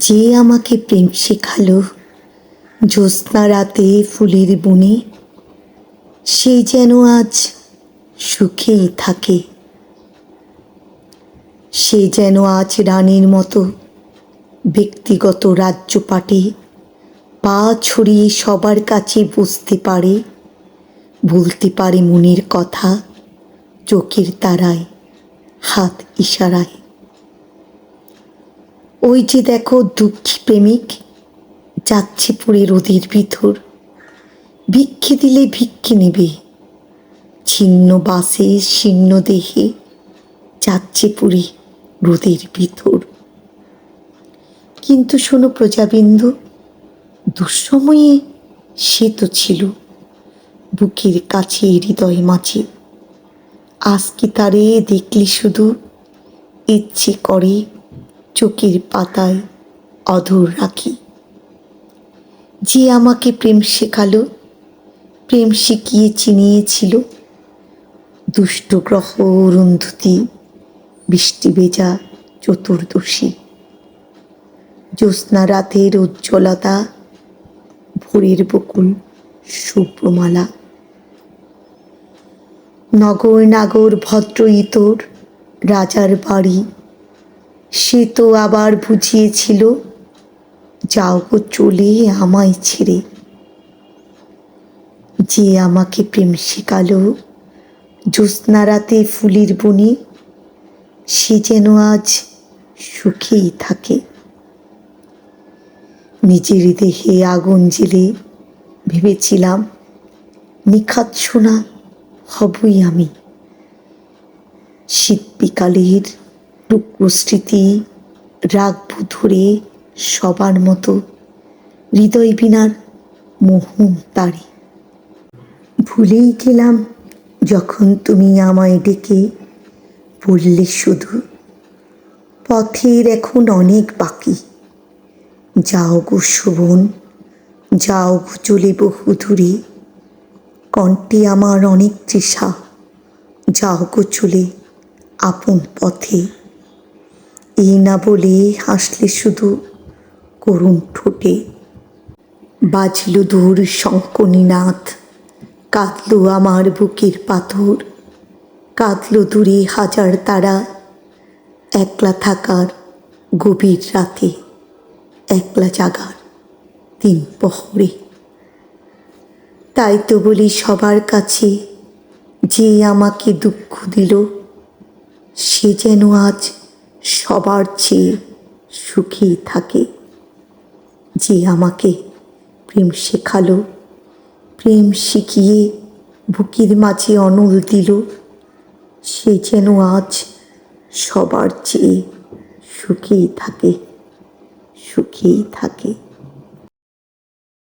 যে আমাকে প্রেম শেখালো, জ্যোৎস্না রাতে ফুলের বনে, সে যেন আজ সুখেই থাকে। সে যেন আজ রানীর মতো ব্যক্তিগত রাজ্যপাটে, পা ছড়িয়ে সবার কাছে বুঝতে পারে, বলতে পারে মনের কথা, চোখের তারায়, হাত ইশারায়। ওই যে দেখো দুঃখী প্রেমিক যাচ্ছে পড়ে রোদের ভিতর। ভিক্ষে দিলে ভিক্ষে নেবে। ছিন্ন বাসে শীর্ণ দেহে যাচ্ছে পুরী রোদের ভিতর। কিন্তু শোনো প্রজাবিন্দু, দুঃসময়ে সে তো ছিল বুকের কাছে হৃদয় মাঝে। আজ কি তারে দেখলি শুধু ইচ্ছে করে চোখের পাতায় অধর রাখি। যে আমাকে প্রেম শেখালো, প্রেম শিখিয়ে চিনিয়েছিল, দুষ্ট গ্রহ অরুন্ধতী, বৃষ্টি ভেজা চতুর্দশী। জ্যোৎস্না রাতের উজ্জ্বলতা, ভোরের বকুল শুভ্রমালা নগর নাগর ভদ্র ইতর, রাজার বাড়ি সে তো আবার বুঝিয়েছিল, যাও গো, চলে আমায় ছেড়ে। যে আমাকে প্রেম শেখালো জ্যোৎস্না রাতে ফুলের বনে, সে যেন আজ সুখেই থাকে। নিজের দেহে আগুন জেলে ভেবেছিলাম, নিখাত হবই আমি। শীত বিকালের টুকরো স্মৃতি রাগবো ধরে সবার মতো। হৃদয় বিনার মোহন তারি। ভুলেই গেলাম যখন তুমি আমায় ডেকে বললে শুধু, পথের এখন অনেক বাকি। যাও গো শোভন, যাও গো চলে বহু দূরে। কণ্ঠে আমার অনেক তৃষা, যাও গো চলে আপন পথে। এই না বলে হাসলে শুধু করুণ ঠোঁটে। বাজল দূর শঙ্কনীনাথ, কাঁদলো আমার বুকের পাথর, কাঁদলো দূরে হাজার তারা, একলা থাকার গভীর রাতে, একলা জাগার তিন পহরে। তাই তো বলি সবার কাছে যে আমাকে দুঃখ দিল, সে যেন আজ সবার চেয়ে সুখী থাকে। যে আমাকে প্রেম শেখালো, প্রেম শিখিয়ে বুকের মাঝে অনল দিল, সে যেন আজ সবার চেয়ে সুখেই থাকে সুখেই থাকে।